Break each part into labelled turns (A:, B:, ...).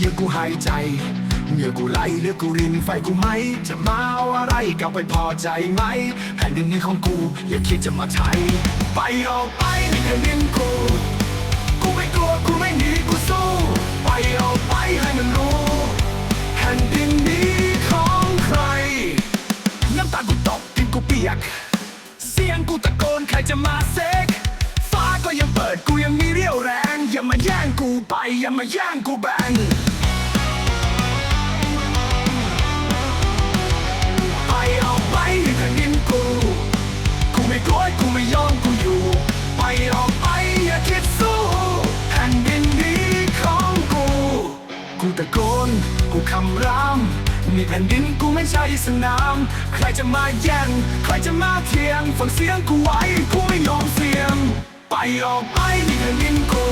A: อย่ายใจเหงื่อกูไหลเลือดกูรินไฟกูไหม จะมาเอาอะไรกลับไปพอใจไหม แผ่นดินนี้ของกู อย่าคิดจะมาไทยไปออกไปนี่แผ่นดินกู กูไม่กลัวกูไม่หนีกูสู้ ไปออกไปให้มันรู้ แผ่นดินนี้ของใคร น้ำตากูตกดินกูเปียก เสียงกูตะโกนใครจะมาเซก ไปอย่ามาแย่งกูแบ่งไปเอาไปให้แผ่นดินกู กูไม่กลัวกูไม่ยอมกูอยู่ ไปออกไปอย่าคิดสู้แผ่นดินนี้ของกู กูตะโกนกูคำรามนี่แผ่นดินกูไม่ใช่สนาม ใครจะมาแย่ง ใครจะมาเทียง ฟังเสียงกูไว้ กูไม่ยอมเสียง ไปออกไปนี่แผ่นดินกู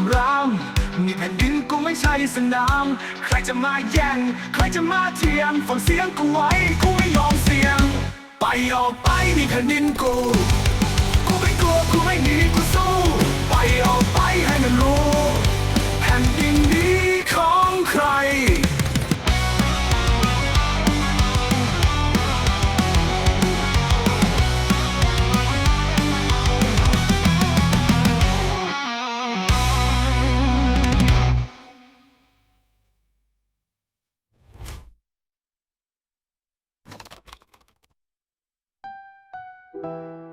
A: ำรามนี่แผ่นดินกูไม่ใช่สนาม ใครจะมาแย่ง ใครจะมาเทียงฟังเสียงกูไว้ กูไม่ยอมเสียง ไปออกไปนี่แผ่นดินกู กูไม่กลัว กูไม่หนี กูสู้ ไปออกไป
B: Música